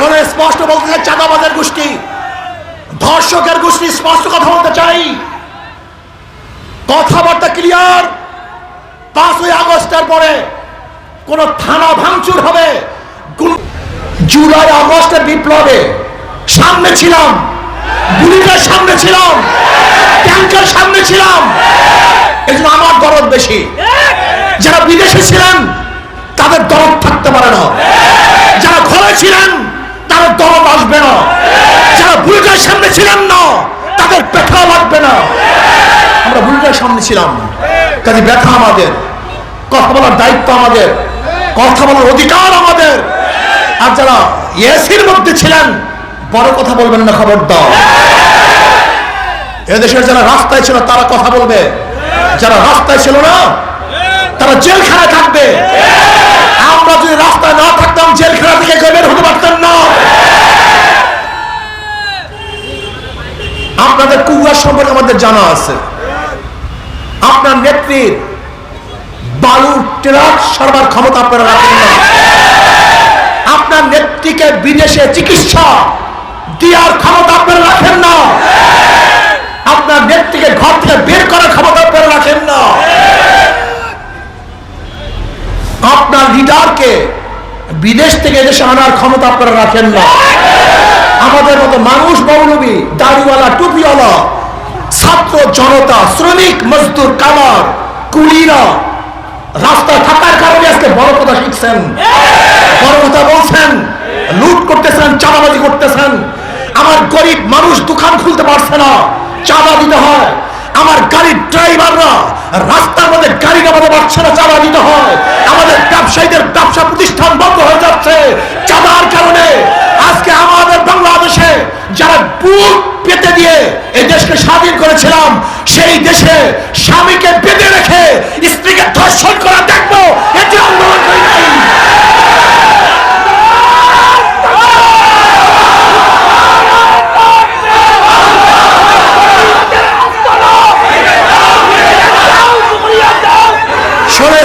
শোনে, স্পষ্ট বলতে চাই, চাঁদাবাজের গোষ্ঠী। ধর্ষকের গোষ্ঠী, স্পষ্ট কথা বলতে চাই। কথাবার্তা ক্লিয়ার পাঁচই আগস্টের পরে কোন থানা ভাঙচুর হবে। জুলাই আগস্টের বিপ্লবে সামনে ছিলাম। গুলিটার সামনে ছিলাম। ট্যাঙ্কের সামনে ছিলাম। এই জন্য আমার দরদ বেশি। যারা বিদেশে ছিলেন, তাদের দরদ থাকতে পারে না। যারা ঘরে ছিলেন তাদের দরদ আসবে না যারা বুলেটের সামনে ছিলেন না তাদের ব্যথা লাগবে না আমরা বুলেটের সামনে ছিলাম। কাজে ব্যথা আমাদের, কথা বলার দায়িত্ব আমাদের, কথা বলার অধিকার আমাদের। আর যারা এসির মধ্যে ছিলেন, বড় কথা বলবেন না খবর দাও এদেশের যারা রাস্তায় ছিল, তারা কথা বলবে। যারা রাস্তায় ছিল না, তারা জেলখানায় থাকবে। আমরা যদি রাস্তায় না থাকতাম, জেলখানা থেকে বের হতে পারতাম না। আপনাদের কুয়ার সম্পর্কে আমাদের জানা আছে। আপনার নেত্রীর বালু ট্রাক সরবার ক্ষমতা আপনারা রাখেন না। আপনার নেত্রীকে বিদেশে চিকিৎসা দেওয়ার ক্ষমতা আপনারা রাখেন না। আপনার নেত্রীকে ঘর থেকে বের করার ক্ষমতা আপনারা রাখেন না। আপনার লিডারকে বিদেশ থেকে এদেশে আনার ক্ষমতা আপনারা রাখেন না। আমাদের মতো মানুষ মৌলবী, দাড়িওয়ালা, টুপিওয়ালা ছাত্র জনতা, শ্রমিক, মজদুর, কামার, কুলিরা, রাস্তায় থাকার কারণে আজকে বড় কথা শিখছেন। বড় কথা বলছেন, লুট করতেছেন, চাঁদাবাজি করতেছেন। আমার গরিব মানুষ দোকান খুলতে পারছে না, চাঁদা দিতে হয়। আমার গাড়ির ড্রাইভাররা রাস্তার মধ্যে গাড়ি নামাতে পারছে না, চাঁদা দিতে হয়। আমাদের ব্যবসায়ীদের ব্যবসা প্রতিষ্ঠান বন্ধ হয়ে যাচ্ছে, চাঁদার কারণে। আজকে আমাদের বাংলাদেশে যারা বুক পেতে দিয়ে এই দেশকে স্বাধীন করেছিলাম, সেই দেশে স্বামীকে বেঁধে রেখে স্ত্রীকে ধর্ষণ করা দেখব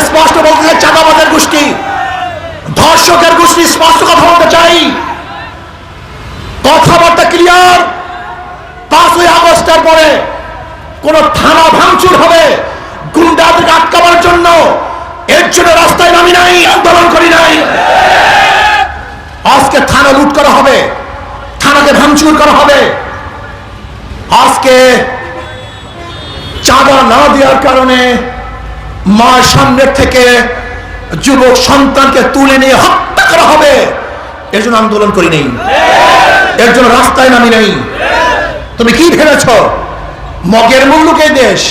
স্পষ্ট বলতে চাই, চাঁদাবাজের গোষ্ঠী। ধর্ষকের গোষ্ঠী স্পষ্ট কথা বলতে চাই। কথাবার্তা ক্লিয়ার পাঁচই আগস্টের পরে কোন থানা ভাঙচুর হবে। গুন্ডাদেরকে আটকাবার জন্য। এর জন্য রাস্তায় নামি নাই, আন্দোলন করি নাই। আজকে থানা লুট করা হবে। থানাকে ভাঙচুর করা হবে। আজকে চাঁদা না দেওয়ার কারণে মার সামনের থেকে যুবক সন্তানকে তুলে নিয়ে হত্যা করা হবে। এর জন্য আন্দোলন করি নেই। এর জন্য রাস্তায় নামি নেই। তুমি কি ভেবেছ? মগের মুল্লুকে দেশ।